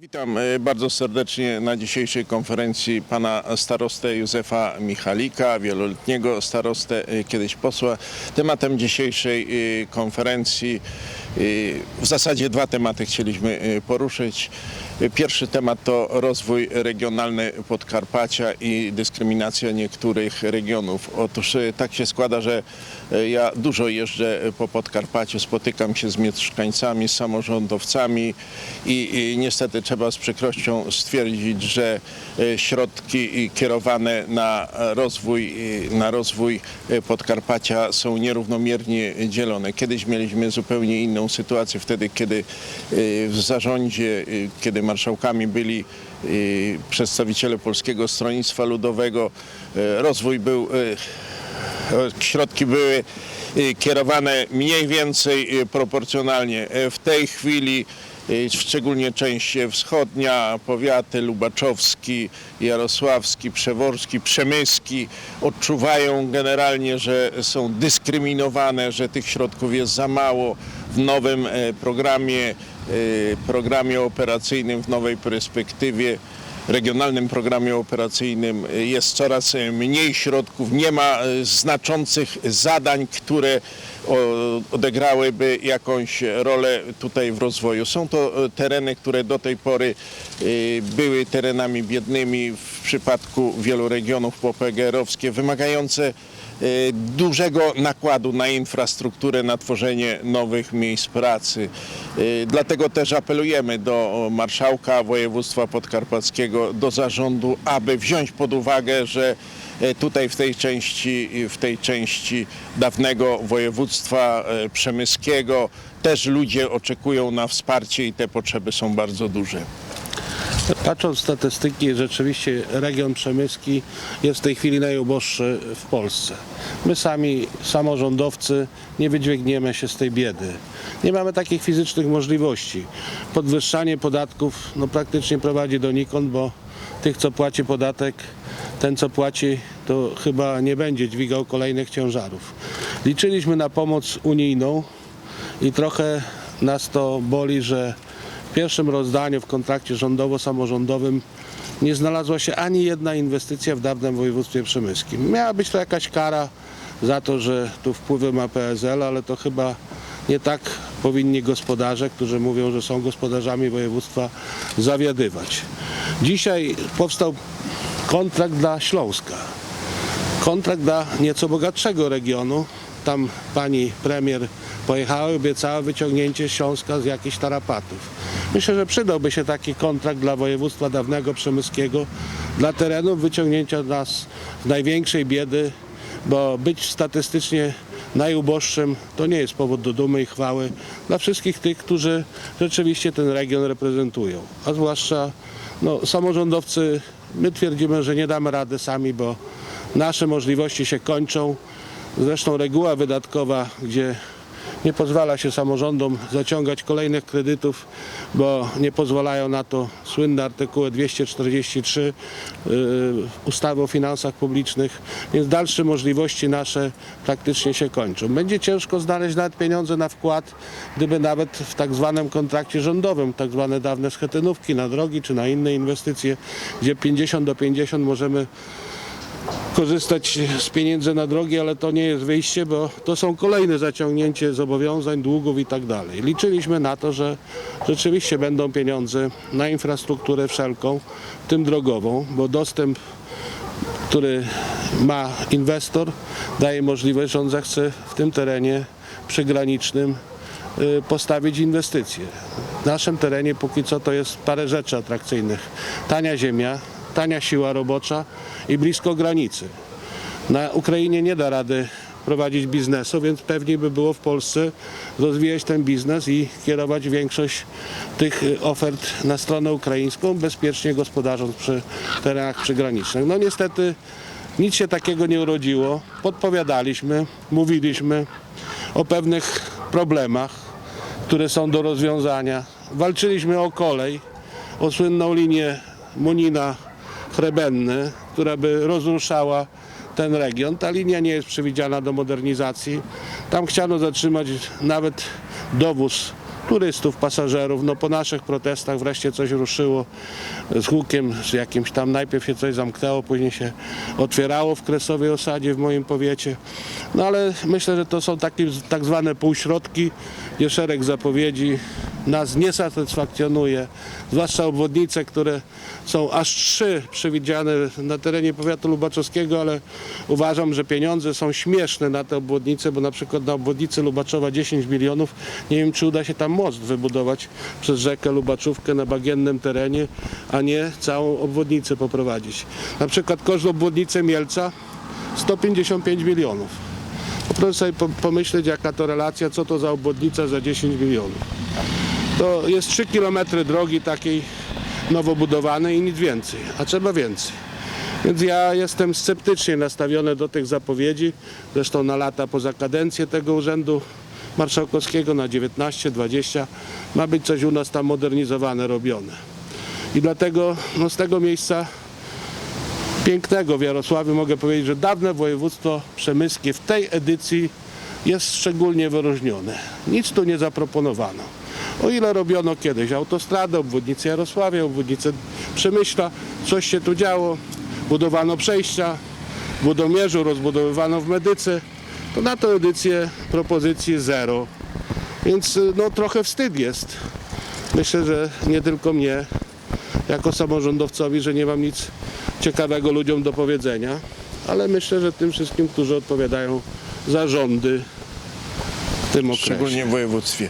Witam e, bardzo serdecznie na dzisiejszej konferencji pana starostę Józefa Michalika, wieloletniego starostę, e, kiedyś posła. Tematem dzisiejszej e, konferencji w zasadzie dwa tematy chcieliśmy e, poruszyć. Pierwszy temat to rozwój regionalny Podkarpacia i dyskryminacja niektórych regionów. Otóż e, tak się składa, że e, ja dużo jeżdżę po Podkarpaciu, spotykam się z mieszkańcami, z samorządowcami i, niestety trzeba z przykrością stwierdzić, że środki kierowane na rozwój, na rozwój Podkarpacia są nierównomiernie dzielone. Kiedyś mieliśmy zupełnie inną sytuację, wtedy kiedy e, w zarządzie, e, kiedy marszałkami byli e, przedstawiciele Polskiego Stronnictwa Ludowego, rozwój był środki były y, kierowane mniej więcej y, proporcjonalnie. E, W tej chwili y, szczególnie część wschodnia, powiaty lubaczowski, jarosławski, przeworski, przemyski odczuwają generalnie, że są dyskryminowane, że tych środków jest za mało. W nowym e, programie, e, programie operacyjnym, w nowej perspektywie regionalnym programie operacyjnym jest coraz mniej środków, nie ma e, znaczących zadań, które odegrałyby jakąś rolę tutaj w rozwoju. Są to e, tereny, które do tej pory e, były terenami biednymi w przypadku wielu regionów popegeerowskie, wymagające e, dużego nakładu na infrastrukturę, na tworzenie nowych miejsc pracy. E, Dlatego też apelujemy do marszałka województwa podkarpackiego, do zarządu, aby wziąć pod uwagę, że e, tutaj w tej części, w tej części dawnego województwa e, przemyskiego też ludzie oczekują na wsparcie i te potrzeby są bardzo duże. Patrząc statystyki, rzeczywiście region przemyski jest w tej chwili najuboższy w Polsce. My sami, samorządowcy, nie wydźwigniemy się z tej biedy. Nie mamy takich fizycznych możliwości. Podwyższanie podatków no, praktycznie prowadzi donikąd, bo tych, co płaci podatek, ten, co płaci, to chyba nie będzie dźwigał kolejnych ciężarów. Liczyliśmy na pomoc unijną i trochę nas to boli, że w pierwszym rozdaniu w kontrakcie rządowo-samorządowym nie znalazła się ani jedna inwestycja w dawnym województwie przemyskim. Miała być to jakaś kara za to, że tu wpływy ma PSL, ale to chyba nie tak powinni gospodarze, którzy mówią, że są gospodarzami województwa, zawiadywać. Dzisiaj powstał kontrakt dla Śląska kontrakt dla nieco bogatszego regionu. Tam pani premier pojechała i obiecała wyciągnięcie Śląska z jakichś tarapatów. Myślę, że przydałby się taki kontrakt dla województwa dawnego przemyskiego, dla terenów wyciągnięcia nas z największej biedy, bo być statystycznie najuboższym to nie jest powód do dumy i chwały dla wszystkich tych, którzy rzeczywiście ten region reprezentują. A zwłaszcza no, samorządowcy, my twierdzimy, że nie damy rady sami, bo nasze możliwości się kończą. Zresztą reguła wydatkowa, gdzie nie pozwala się samorządom zaciągać kolejnych kredytów, bo nie pozwalają na to słynne artykuły 243 yy, ustawy o finansach publicznych, więc dalsze możliwości nasze praktycznie się kończą. Będzie ciężko znaleźć nawet pieniądze na wkład, gdyby nawet w tak zwanym kontrakcie rządowym, tak zwane dawne schetynówki na drogi czy na inne inwestycje, gdzie 50 do 50 możemy korzystać z pieniędzy na drogi, ale to nie jest wyjście, bo to są kolejne zaciągnięcie zobowiązań, długów i tak dalej. Liczyliśmy na to, że rzeczywiście będą pieniądze na infrastrukturę wszelką, w tym drogową, bo dostęp, który ma inwestor, daje możliwość, że on zechce w tym terenie przygranicznym y, postawić inwestycje. W naszym terenie póki co to jest parę rzeczy atrakcyjnych. Tania ziemia, tania siła robocza i blisko granicy. Na Ukrainie nie da rady prowadzić biznesu, więc pewnie by było w Polsce rozwijać ten biznes i kierować większość tych y, ofert na stronę ukraińską, bezpiecznie gospodarząc przy terenach przygranicznych. No niestety nic się takiego nie urodziło. Podpowiadaliśmy, mówiliśmy o pewnych problemach, które są do rozwiązania. Walczyliśmy o kolej, o słynną linię Munina Chrebenny, która by rozruszała ten region. Ta linia nie jest przewidziana do modernizacji. Tam chciano zatrzymać nawet dowóz turystów, pasażerów. No po naszych protestach wreszcie coś ruszyło z hukiem, z jakimś tam, najpierw się coś zamknęło, później się otwierało w Kresowej Osadzie w moim powiecie. No ale myślę, że to są takie tak zwane półśrodki, gdzie szereg zapowiedzi nas nie satysfakcjonuje, zwłaszcza obwodnice, które są aż trzy przewidziane na terenie powiatu lubaczowskiego, ale uważam, że pieniądze są śmieszne na te obwodnice, bo na przykład na obwodnicę Lubaczowa 10 milionów, nie wiem czy uda się tam most wybudować przez rzekę Lubaczówkę na bagiennym terenie, a nie całą obwodnicę poprowadzić. Na przykład koszt obwodnicy Mielca 155 milionów. Proszę sobie po- pomyśleć, jaka to relacja, co to za obwodnica za 10 milionów. To jest 3 km drogi takiej nowo budowanej i nic więcej, a trzeba więcej. Więc ja jestem sceptycznie nastawiony do tych zapowiedzi. Zresztą na lata poza kadencję tego urzędu marszałkowskiego na 19-20 ma być coś u nas tam modernizowane, robione. I dlatego no, z tego miejsca pięknego w Jarosławiu mogę powiedzieć, że dawne województwo przemyskie w tej edycji jest szczególnie wyróżnione. Nic tu nie zaproponowano. O ile robiono kiedyś autostradę, obwodnicę Jarosławia, obwodnicę Przemyśla, coś się tu działo, budowano przejścia, w Budomierzu rozbudowywano w Medyce, to na tę edycję propozycji zero. Więc no, trochę wstyd jest. Myślę, że nie tylko mnie, jako samorządowcowi, że nie mam nic ciekawego ludziom do powiedzenia, ale myślę, że tym wszystkim, którzy odpowiadają za rządy w tym okresie. Szczególnie w województwie.